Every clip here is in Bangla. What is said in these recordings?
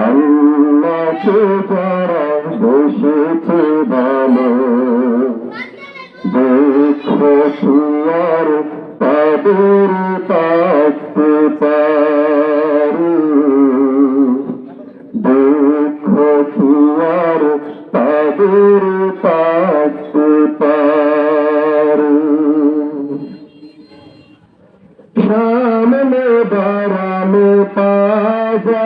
আল্লাহকে যারা বসেছে ভালো দুঃখ আর তাদের থাকতে বারামে পাজারায়াজ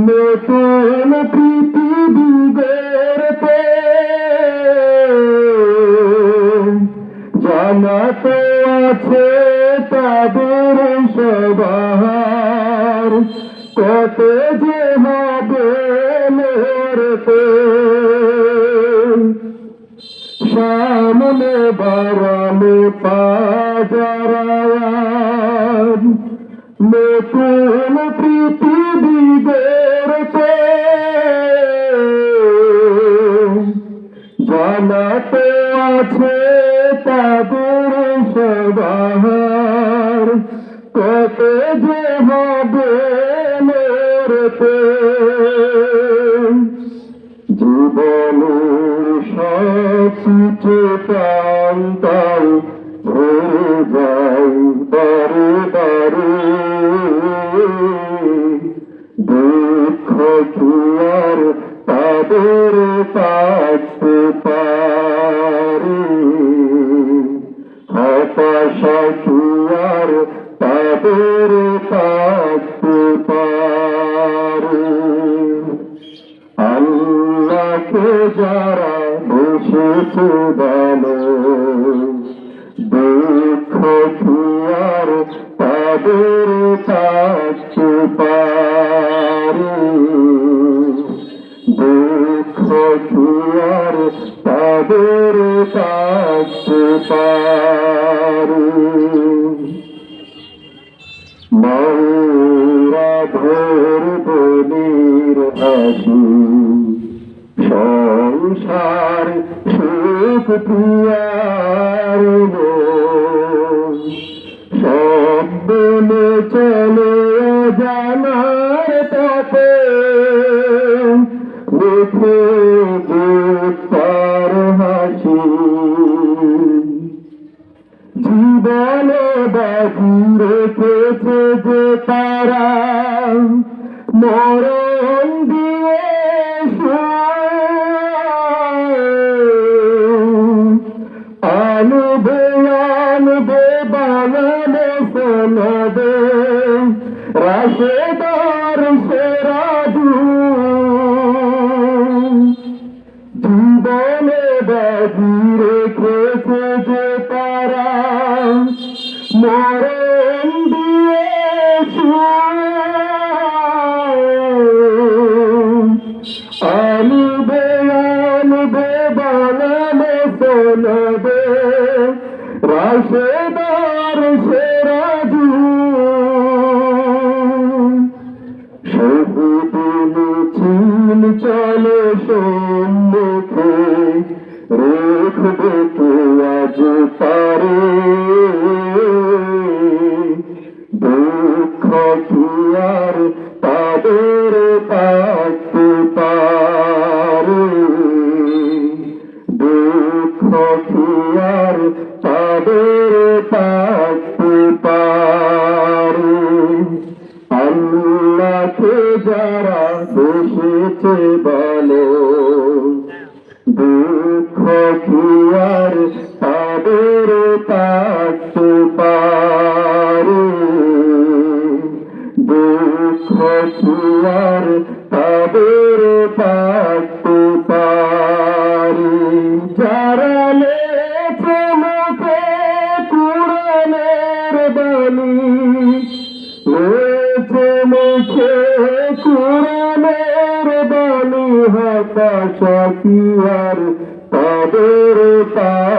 নতুন পৃথিবী গড়তে জানাতে আছে তাদের সবার কত যে হবে মরতে সামনে বারামে পাজারায়াজ হবে মরতে জীবনের সব কিছু পাই তাই ভরে যাই বারে বারে। যারা বসেছে ভালো দুঃখ আর তাদের থাকতে পারে। দুঃখ আর তাদের থাকতে পারে। মৌরা ধর বলির হাসি সংসার সুখ প্রিয়ার শব্দে চলে জানার পথে। দেখে তার হাসি। জীবনে বাজি রেখেছে যে তারা মরণ দিয়ে আনবে আনবে বানানে সোনবে রাশেদার সেরাজু। জীবনে বাজি রাশেদার সেরাজু সবুদিন চিন চলে সম্মুখে রেখবে তো আজ পারে। যারা বসেছে বলো, দুঃখ কি আর তাদের পাকতে পারে? দুঃখ কি তাদের পারে? যারা লেছে মুখে আর তাদের পাকতে